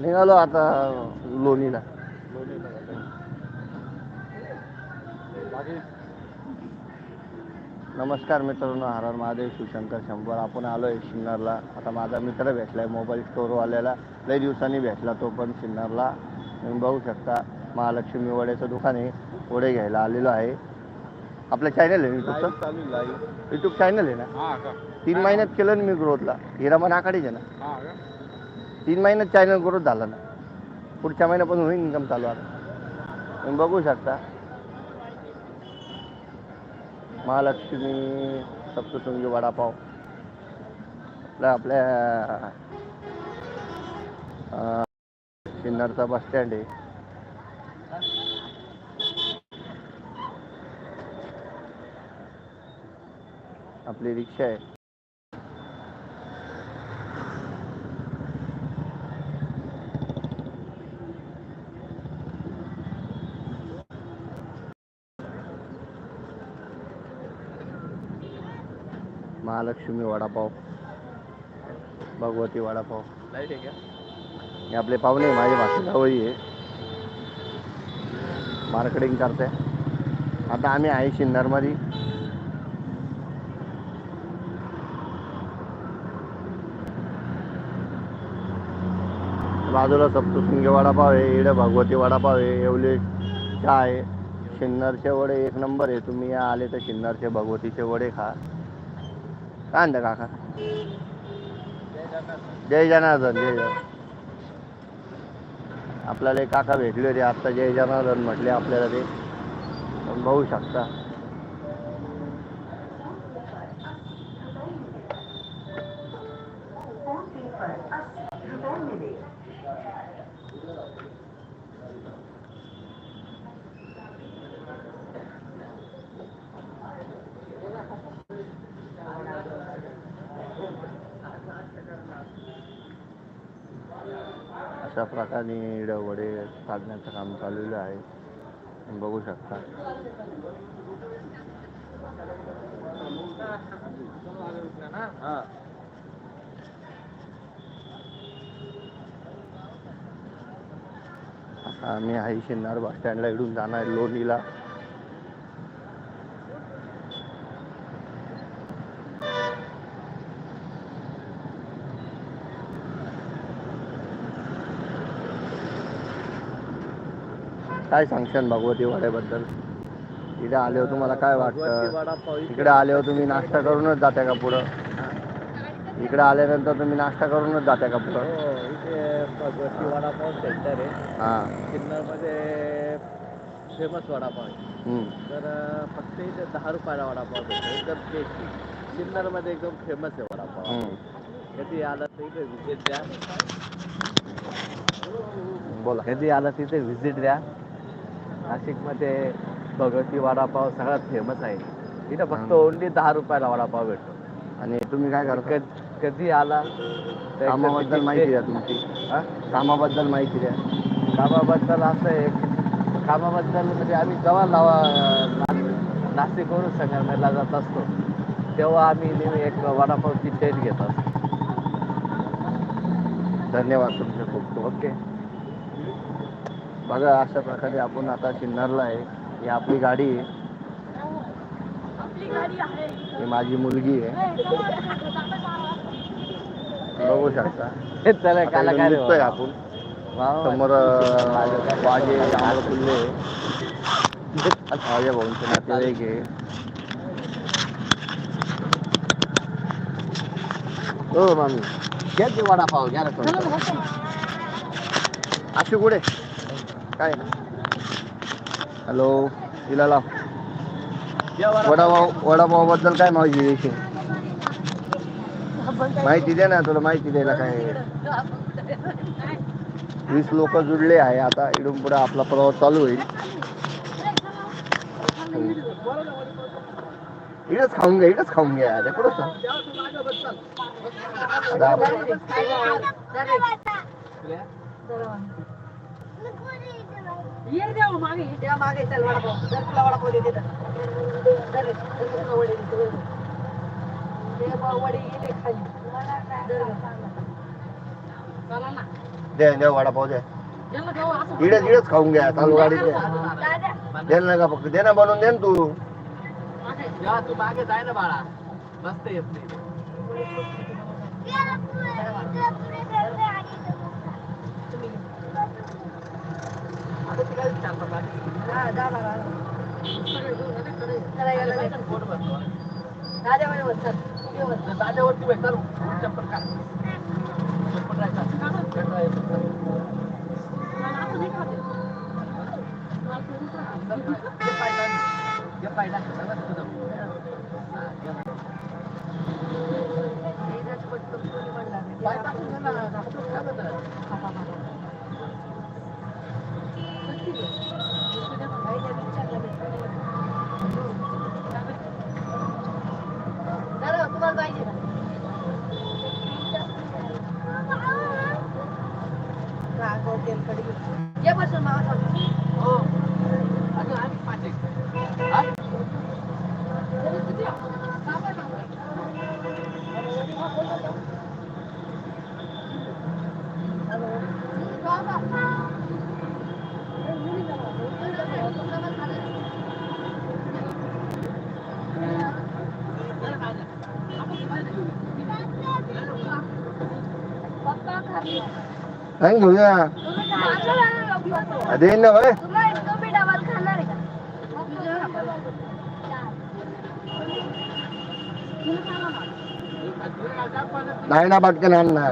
निघालो आता लोणीला. नमस्कार मित्रांनो हर हर महादेव शिवशंकर शंभर. आपण आलो आहे सिन्नरला आता माझा मित्र भेटला आहे मोबाईल स्टोअरवाल्याला लई दिवसांनी भेटला तो पण सिन्नरला तुम्ही बघू शकता महालक्ष्मी वड्याचं दुकान आहे. वडे घ्यायला आलेलो आहे. आपलं चॅनल आहे युट्यूबचं युट्यूब चॅनल आहे ना? तीन महिन्यात केलं ना मी ग्रोथला हिरामन आखाडीच आहे ना? तीन महिन्यात चॅनल ग्रोथ झाला ना पुढच्या महिन्यापासून होईल इन्कम चालू आता. तुम्ही बघू शकता. महालक्ष्मी सप्तशृंगी वडापाव. आपल्या आपल्या अं, सिन्नरचा बस स्टँड आहे. आपली रिक्षा आहे. महालक्ष्मी वडापाव भगवती वडापाव. लाइट आहे का? हे आपले पाहुणे माझे भाषा जवळी आहे. मार्केटिंग करते. आता आम्ही आहे सिन्नरमध्ये बाजूला सप्तशृंगी वडापाव आहे इकडे भगवती वडापाव आहे येवले चहा आहे. सिन्नरचे वडे एक नंबर आहे. तुम्ही या आले तर सिन्नरचे भगवतीचे वडे खा. काय म्हणता काका. जय जनार्दन जय जनार्दन. आपल्याला एक काका भेटले होते आत्ता जय जनार्दन म्हटले आपल्याला ते. पण बघू शकता. अशा प्रकारे डवडे वडे काढण्याचं काम चाललेलं आहे. बघू शकता. आम्ही आहे शिन्नार बस स्टँडला इडून जाणार लोणीला. काय सांगशाल भगवती वाड्याबद्दल? इकडे आल्यावर तुम्हाला काय वाटतं? इकडे आल्यावर तुम्ही नाश्ता करूनच जाता का पुढं? इकडे आल्यानंतर तुम्ही नाश्ता करूनच जाता का हो पुढं इथे भगवती वडापाव सेंटर आहे. हां. सिन्नरमध्ये फेमस वडापाव आहे. तर फक्त इथे दहा रुपयाला वडापाव भेटतो एकदम टेस्टी सिन्नरमध्ये एकदम फेमस आहे वडापाव. कधी आला तर इथे व्हिजिट द्या. बोला. कधी आला तिथे व्हिजिट द्या. नाशिकमध्ये भगवती वडापाव सगळ्यात फेमस आहे. इथं फक्त. ओनली दहा रुपयाला वडापाव भेटतो. आणि तुम्ही काय करता? कध- कधी आला? तर एकदा कामाबद्दल माहिती द्या दे. तुमची हा? कामाबद्दल माहिती द्या. कामाबद्दल असं आहे की कामाबद्दल म्हणजे आम्ही जेव्हा लावा ना- नाशिकवरून संगमनेरला जात असतो तेव्हा आम्ही नेहमी एक वडापावची टेस्ट घेत असतो. धन्यवाद तुमचे खूप खूप. ओके. बघा अशा प्रकारे आपण आता सिन्नरला आहे. ही आपली गाडी आहे. ही माझी मुलगी आहे. बघू शकता. चला काला काय निघतोय? आपण. समोर वाजे आम्रफुल्ले माझ्या भाऊंचे नातेवाईक आहे. हो मामी. घ्या ते वडापाव घ्या ना. अशी कुठे? काय हॅलो तिला लाव वडापाव. वडापावबद्दल काय माहिती द्यायची माहिती दे ना तुला माहिती द्यायला काय वीस लोक जुडले आहे आता इडून पुढे आपला प्रवास चालू होईल. इडच खाऊन घ्या इडच खाऊन घ्या अरे कुठं सांग आता आपण- ये देव मागे त्या मागे चल वडापाव जर तुला वडापाव देते तर जर जर तुला वडे देते बरं. ते ब- वडे गेले खाली जर चला ना दे दे वडापाव दे यांना गाव असं इडेच इडेच खाऊन घ्या चालू गाडीत दे दादा दे ना का फक्त दे ना बनवून दे ना तू मागे या तू मागे जाय ना बाळा मस्त येत नाही आता तिला विचारतो का? हा, जा बाबा. चला, याला दे. पोट भरतो. दादा म्हणे वर चल. ये वर. तर दाद्यावरती बाई, चल, चप्पल काढ. चप्पल राहायचा. खेळता येतं. हा, गो तेल कढी. ये बसून मामासोबत. हो. अजून आम्ही पाच एक. हा? सांग घेऊया दे ना भाई नाही ना पटकन आण ना